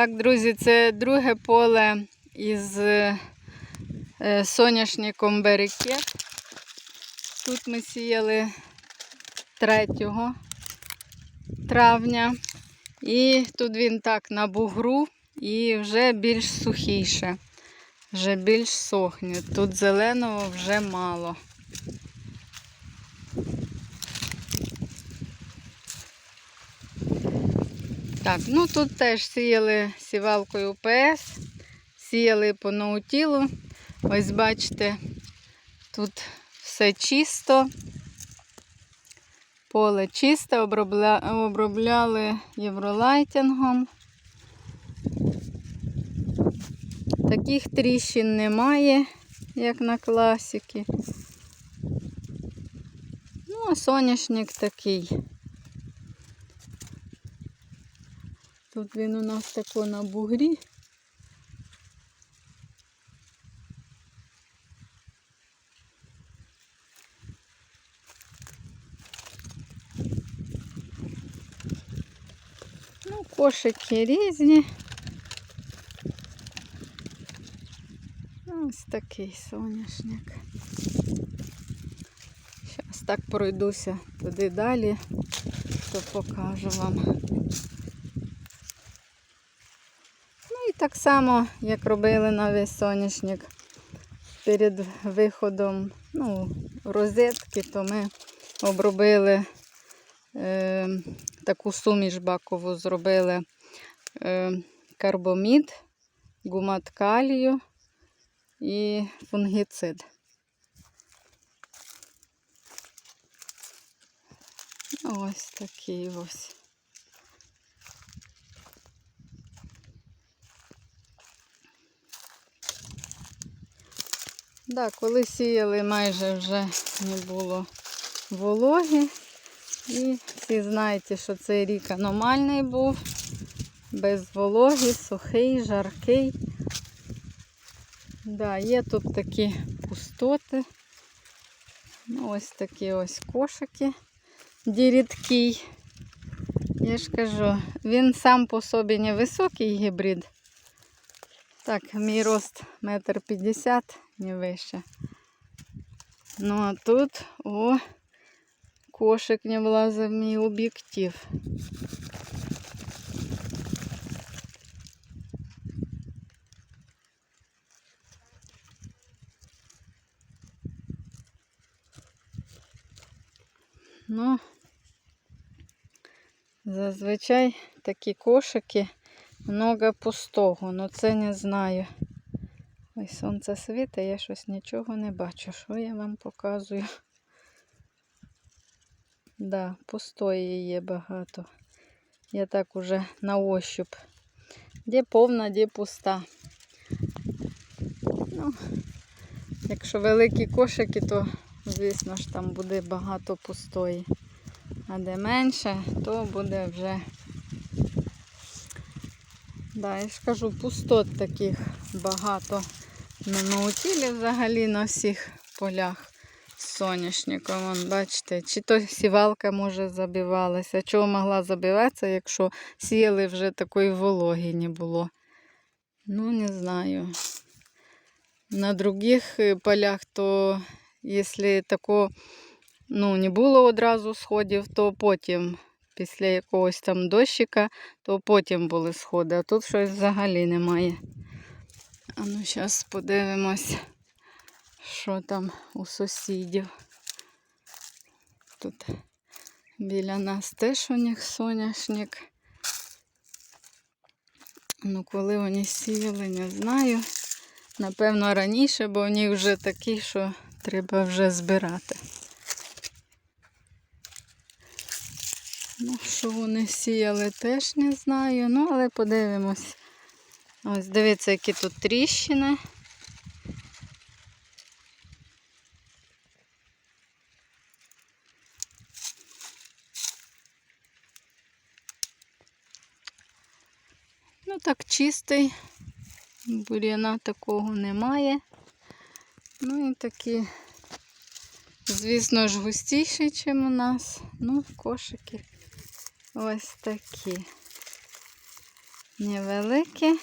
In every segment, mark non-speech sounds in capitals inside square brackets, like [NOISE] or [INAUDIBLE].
Так, друзі, це друге поле із е, е, соняшником берекет. Тут ми сіяли 3 травня. І тут він так на бугру і вже більш сухіше, вже більш сохне. Тут зеленого вже мало. Так, ну тут теж сіяли сівалкою ПС, сіяли по наутілу. Ось бачите, тут все чисто, поле чисте, обробля... обробляли євролайтингом. Таких тріщин немає, як на класіки. Ну, а соняшник такий. Тут він у нас тако на бугрі. Ну, кошики різні. Ось такий соняшник. Зараз так пройдуся туди далі, то покажу вам. Ну і так само, як робили на весь соняшник перед виходом ну, розетки, то ми обробили е, таку суміш бакову, зробили е, карбомід, гумат калію і фунгіцид. Ось такий ось. Да, коли сіяли, майже вже не було вологи. І всі знаєте, що цей рік аномальний був, без вологи, сухий, жаркий. Да, є тут такі пустоти. Ну, ось такі ось кошики. Дірідкий. Я ж кажу, він сам по собі невисокий гібрид. Так, мій рост метр п'ятдесят, не вище. Ну а тут, о, кошик не влазив мій об'єктив. Ну, зазвичай такі кошики много пустого, ну це не знаю. Ось сонце світить, я щось нічого не бачу. Що я вам показую? Да, пустої є багато. Я так уже на ощуп. Де повна, де пуста. Ну, якщо великі кошики, то, звісно ж, там буде багато пустої. А де менше, то буде вже Да, я ж кажу, пустот таких багато на наутілі взагалі на всіх полях соняшником. Вон, бачите, чи то сівалка може забивалася. Чого могла забиватися, якщо сіяли вже такої вологи не було. Ну, не знаю. На других е, полях, то якщо тако ну, не було одразу сходів, то потім після якогось там дощика, то потім були сходи, а тут щось взагалі немає. А ну зараз подивимось, що там у сусідів. Тут біля нас теж у них соняшник. Ну, коли вони сіяли, не знаю. Напевно, раніше, бо вони вже такі, що треба вже збирати. Ну, що вони сіяли, теж не знаю. Ну, але подивимось. Ось дивіться, які тут тріщини. Ну, так чистий. Бур'яна такого немає. Ну і такі, звісно ж, густіші, ніж у нас. Ну, кошики ось такі. невеликі.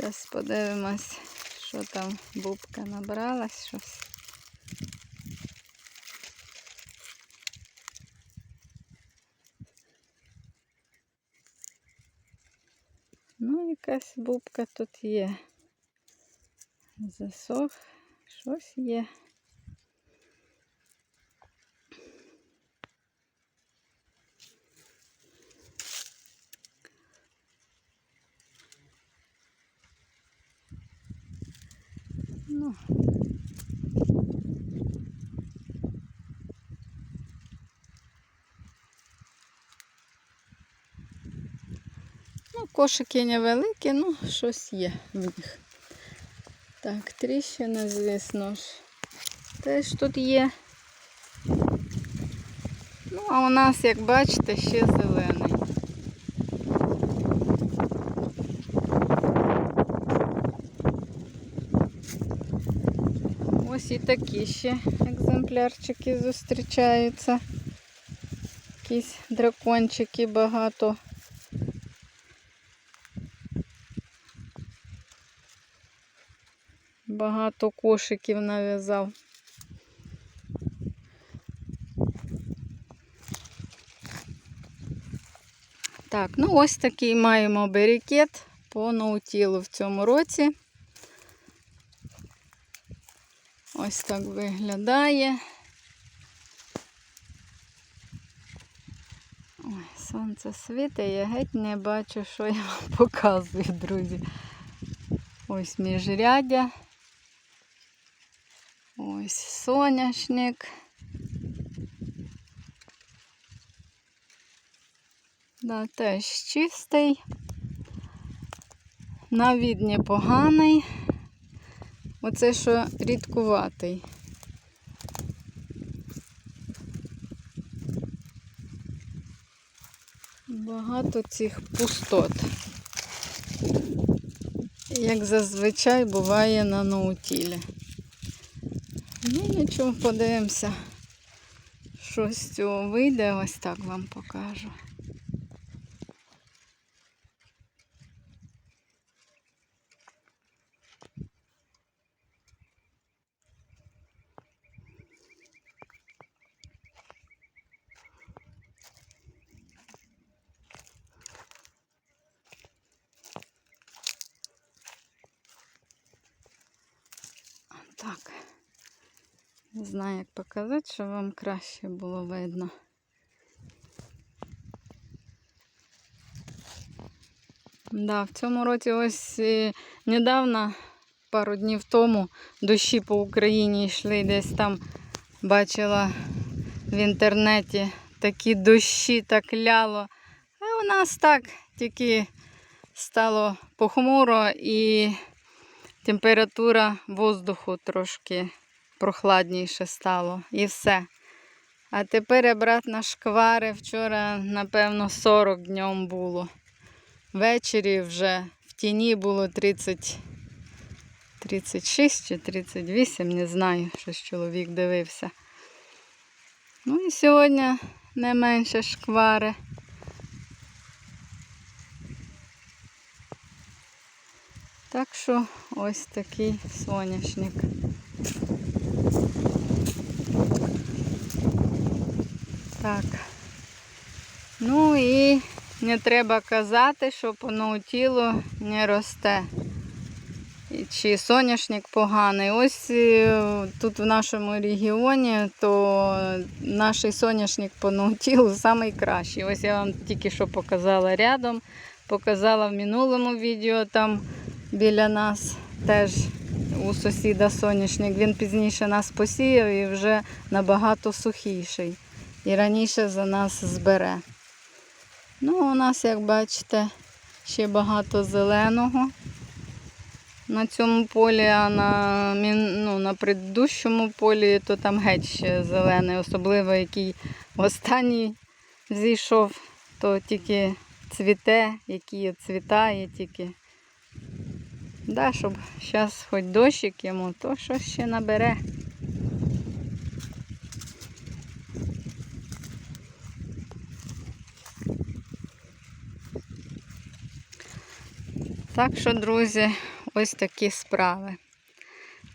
Зараз подивимось, що там бубка набралась щось. Ну, якась бубка тут є. Засох, щось є. Ну. Ну, кошики невеликі, ну, щось є в них. Так, тріщина, звісно ж, теж тут є. Ну, а у нас, як бачите, ще зелений. Ось і такі ще екземплярчики зустрічаються. Якісь дракончики багато. Багато кошиків нав'язав. Так, ну ось такий маємо берікет по наутілу в цьому році. Ось так виглядає. Ой, сонце світить, я геть не бачу, що я вам [LAUGHS] показую, друзі. Ось міжрядя. Ось соняшник. Да, теж чистий. На від непоганий. Оце що рідкуватий. Багато цих пустот. Як зазвичай буває на наутілі. Ну нічого, подивимося, що з цього вийде, ось так вам покажу. Так. Не знаю, як показати, щоб вам краще було видно. Да, в цьому році ось е, недавно, пару днів тому, дощі по Україні йшли, десь там бачила в інтернеті такі дощі так ляло. А у нас так тільки стало похмуро і температура воздуху трошки прохладніше стало і все. А тепер обратно шквари. Вчора, напевно, 40 днем було. Ввечері вже в тіні було 30, 36 чи 38, не знаю, щось чоловік дивився. Ну і сьогодні не менше шквари. Так що ось такий соняшник. Так. Ну і не треба казати, що по наутілу не росте. Чи соняшник поганий. Ось е, тут в нашому регіоні, то наш соняшник по наутілу найкращий. Ось я вам тільки що показала рядом. Показала в минулому відео там біля нас теж у сусіда соняшник. Він пізніше нас посіяв і вже набагато сухіший. І раніше за нас збере. Ну, у нас, як бачите, ще багато зеленого на цьому полі, а на, ну, на предыдущому полі то там геть ще зелений, особливо який останній зійшов, то тільки цвіте, який цвітає тільки. Да, щоб зараз хоч дощик йому, то щось ще набере. Так що, друзі, ось такі справи.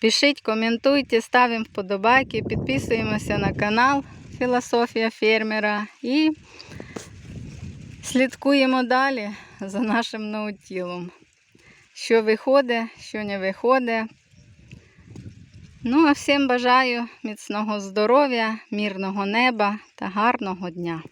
Пишіть, коментуйте, ставимо вподобайки, підписуємося на канал Філософія фермера і слідкуємо далі за нашим наутілом. Що виходить, що не виходить. Ну, а всім бажаю міцного здоров'я, мирного неба та гарного дня.